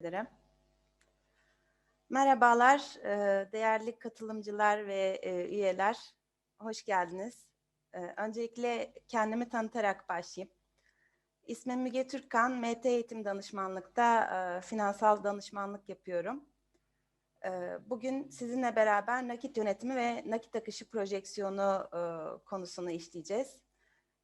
ederim. Merhabalar e, değerli katılımcılar ve e, üyeler. Hoş geldiniz. E, öncelikle kendimi tanıtarak başlayayım. İsmim Müge Türkan, MT Eğitim Danışmanlık'ta finansal danışmanlık yapıyorum. Bugün sizinle beraber nakit yönetimi ve nakit akışı projeksiyonu konusunu işleyeceğiz.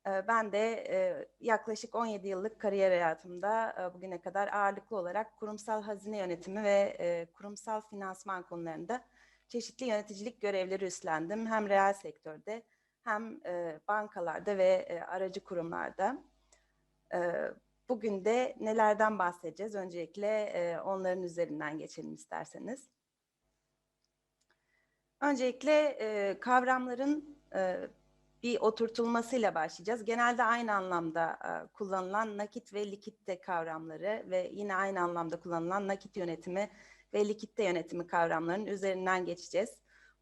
Ben de yaklaşık 17 yıllık kariyer hayatımda bugüne kadar ağırlıklı olarak kurumsal hazine yönetimi ve kurumsal finansman konularında çeşitli yöneticilik görevleri üstlendim. Hem reel sektörde hem bankalarda ve aracı kurumlarda. Bugün de nelerden bahsedeceğiz? Öncelikle onların üzerinden geçelim isterseniz. Öncelikle kavramların bir oturtulmasıyla başlayacağız. Genelde aynı anlamda e, kullanılan nakit ve likitte kavramları ve yine aynı anlamda kullanılan nakit yönetimi ve likitte yönetimi kavramlarının üzerinden geçeceğiz.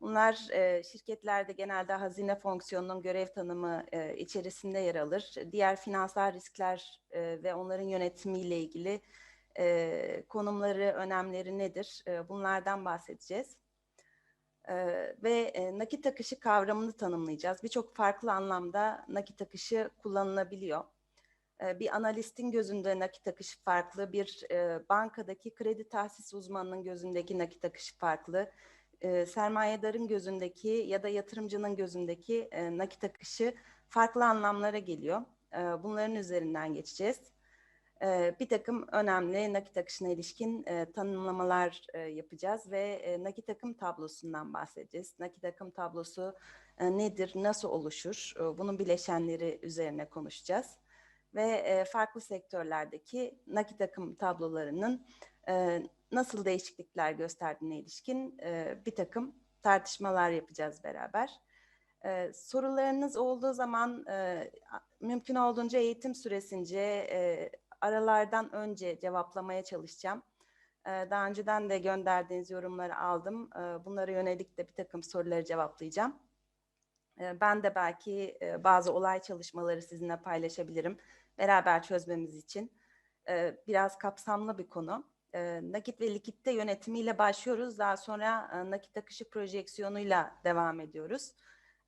Bunlar e, şirketlerde genelde hazine fonksiyonunun görev tanımı e, içerisinde yer alır. Diğer finansal riskler ve onların yönetimiyle ilgili konumları, önemleri nedir? Bunlardan bahsedeceğiz ve nakit akışı kavramını tanımlayacağız. Birçok farklı anlamda nakit akışı kullanılabiliyor. Bir analistin gözünde nakit akışı farklı, bir bankadaki kredi tahsis uzmanının gözündeki nakit akışı farklı, sermayedarın gözündeki ya da yatırımcının gözündeki nakit akışı farklı anlamlara geliyor. Bunların üzerinden geçeceğiz bir takım önemli nakit akışına ilişkin tanımlamalar yapacağız ve nakit akım tablosundan bahsedeceğiz. Nakit akım tablosu nedir, nasıl oluşur, bunun bileşenleri üzerine konuşacağız. Ve farklı sektörlerdeki nakit akım tablolarının nasıl değişiklikler gösterdiğine ilişkin bir takım tartışmalar yapacağız beraber. Ee, sorularınız olduğu zaman e, mümkün olduğunca eğitim süresince e, aralardan önce cevaplamaya çalışacağım. Daha önceden de gönderdiğiniz yorumları aldım. Bunlara yönelik de bir takım soruları cevaplayacağım. Ben de belki bazı olay çalışmaları sizinle paylaşabilirim. Beraber çözmemiz için. Biraz kapsamlı bir konu. Nakit ve likitte yönetimiyle başlıyoruz. Daha sonra nakit akışı projeksiyonuyla devam ediyoruz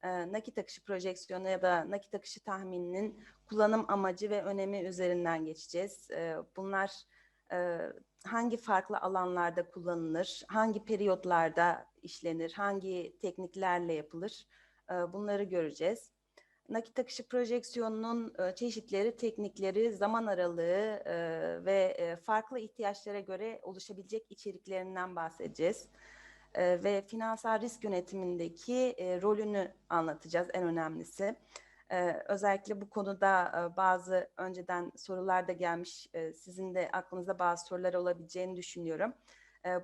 nakit akışı projeksiyonu ya da nakit akışı tahmininin kullanım amacı ve önemi üzerinden geçeceğiz. bunlar hangi farklı alanlarda kullanılır, hangi periyotlarda işlenir, hangi tekniklerle yapılır bunları göreceğiz. Nakit akışı projeksiyonunun çeşitleri, teknikleri, zaman aralığı ve farklı ihtiyaçlara göre oluşabilecek içeriklerinden bahsedeceğiz e, ve finansal risk yönetimindeki e, rolünü anlatacağız en önemlisi. E, özellikle bu konuda bazı önceden sorular da gelmiş. Sizin de aklınızda bazı sorular olabileceğini düşünüyorum.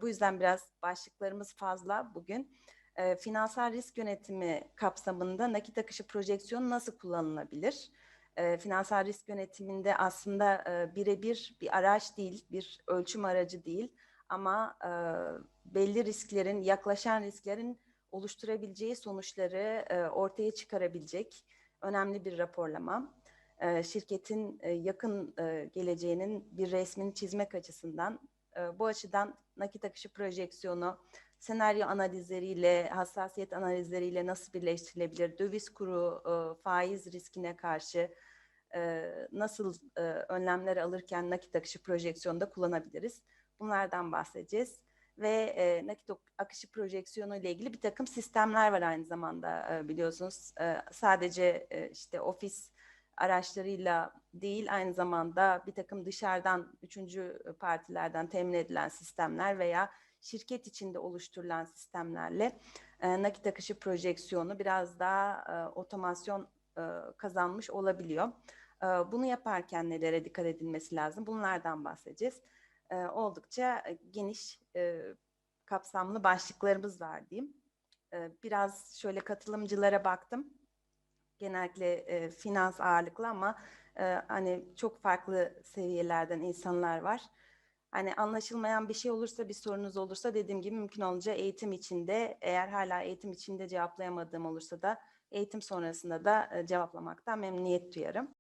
Bu yüzden biraz başlıklarımız fazla bugün. Finansal risk yönetimi kapsamında nakit akışı projeksiyonu nasıl kullanılabilir? Finansal risk yönetiminde aslında birebir bir araç değil, bir ölçüm aracı değil ama e, belli risklerin, yaklaşan risklerin oluşturabileceği sonuçları e, ortaya çıkarabilecek önemli bir raporlama. E, şirketin e, yakın e, geleceğinin bir resmini çizmek açısından e, bu açıdan nakit akışı projeksiyonu, senaryo analizleriyle, hassasiyet analizleriyle nasıl birleştirilebilir, döviz kuru, e, faiz riskine karşı e, nasıl e, önlemler alırken nakit akışı projeksiyonda kullanabiliriz. Bunlardan bahsedeceğiz ve e, nakit akışı projeksiyonu ile ilgili bir takım sistemler var aynı zamanda e, biliyorsunuz. E, sadece e, işte ofis araçlarıyla değil aynı zamanda bir takım dışarıdan üçüncü partilerden temin edilen sistemler veya şirket içinde oluşturulan sistemlerle e, nakit akışı projeksiyonu biraz daha e, otomasyon e, kazanmış olabiliyor. E, bunu yaparken nelere dikkat edilmesi lazım? Bunlardan bahsedeceğiz e, oldukça geniş, e, kapsamlı başlıklarımız var diyeyim. E, biraz şöyle katılımcılara baktım. Genellikle e, finans ağırlıklı ama e, hani çok farklı seviyelerden insanlar var. Hani anlaşılmayan bir şey olursa, bir sorunuz olursa dediğim gibi mümkün olunca eğitim içinde, eğer hala eğitim içinde cevaplayamadığım olursa da eğitim sonrasında da e, cevaplamaktan memnuniyet duyarım.